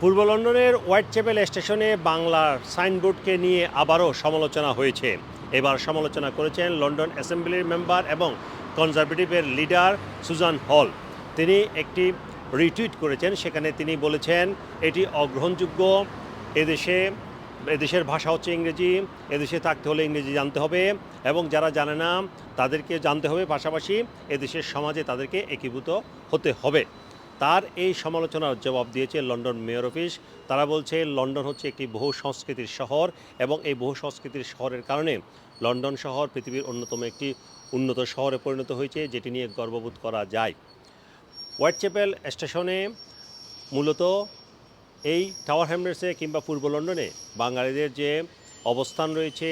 পূর্ব লন্ডনের white chapel স্টেশনে বাংলার সাইনবোর্ডকে নিয়ে আবারও সমালোচনা হয়েছে। এবার সমালোচনা করেছেন লন্ডন অ্যাসেম্বলির মেম্বার এবং কনজারভেটিভের লিডার সুজান হল। তিনি একটি রিটুইট করেছেন, সেখানে তিনি বলেছেন, এটি অগ্রহণযোগ্য। এদেশে, এদেশের ভাষা হচ্ছে ইংরেজি। এদেশে থাকতে হলে ইংরেজি জানতে হবে এবং যারা জানে না, তাদেরকে জানতে হবে। পাশাপাশি এদেশের সমাজে তাদেরকে একীভূত হতে হবে। তার এই সমালোচনার জবাব দিয়েছে লন্ডন মেয়র অফিস। তারা বলছে, লন্ডন হচ্ছে একটি বহু সংস্কৃতির শহর এবং এই বহু সংস্কৃতির শহরের কারণে লন্ডন শহর পৃথিবীর অন্যতম একটি উন্নত শহরে পরিণত হয়েছে, যেটি নিয়ে গর্ববোধ করা যায়। হোয়াইট চ্যাপেল স্টেশনে মূলত এই টাওয়ার হ্যামলেটসে কিংবা পূর্ব লন্ডনে বাঙালিদের যে অবস্থান রয়েছে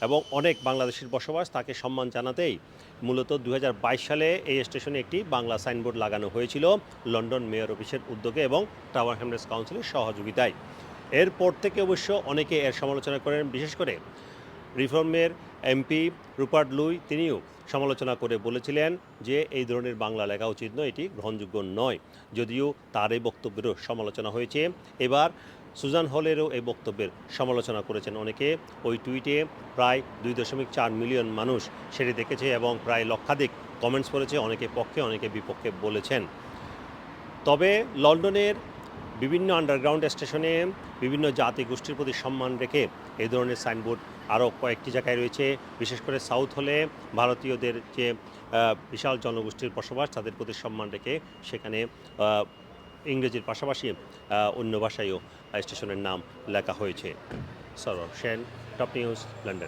এবং অনেক বাংলাদেশের বসবাস তাকে সম্মান জানাতেই মূলত দু হাজার বাইশ সালে এই স্টেশনে একটি বাংলা সাইনবোর্ড লাগানো হয়েছিল লন্ডন মেয়র অফিসের উদ্যোগে এবং টাওয়ার হ্যামলেটস কাউন্সিলের সহযোগিতায়। এরপর থেকে অবশ্য অনেকে এর সমালোচনা করেন, বিশেষ করে রিফর্মের এমপি রুপার্ট লুই তিনিও সমালোচনা করে বলেছিলেন যে এই ধরনের বাংলা লেখা উচিত নয়, এটি গ্রহণযোগ্য নয়। যদিও তার এই বক্তব্যেরও সমালোচনা হয়েছে। এবার সুজান হলেরও এই বক্তব্যের সমালোচনা করেছেন অনেকে। ওই টুইটে প্রায় দুই দশমিক চার মিলিয়ন মানুষ সেটি দেখেছে এবং প্রায় লক্ষাধিক কমেন্টস করেছে অনেকে পক্ষে, অনেকে বিপক্ষে বলেছেন। তবে লন্ডনের বিভিন্ন আন্ডারগ্রাউন্ড স্টেশনে বিভিন্ন জাতি গোষ্ঠীর প্রতি সম্মান রেখে এই ধরনের সাইনবোর্ড আরও কয়েকটি জায়গায় রয়েছে। বিশেষ করে সাউথ হলে ভারতীয়দের যে বিশাল জনগোষ্ঠীর বসবাস, তাদের প্রতি সম্মান রেখে সেখানে ইংরেজির পাশাপাশি অন্য ভাষায়ও স্টেশনের নাম লেখা হয়েছে। সরব সেন টপ নিউজ লন্ডন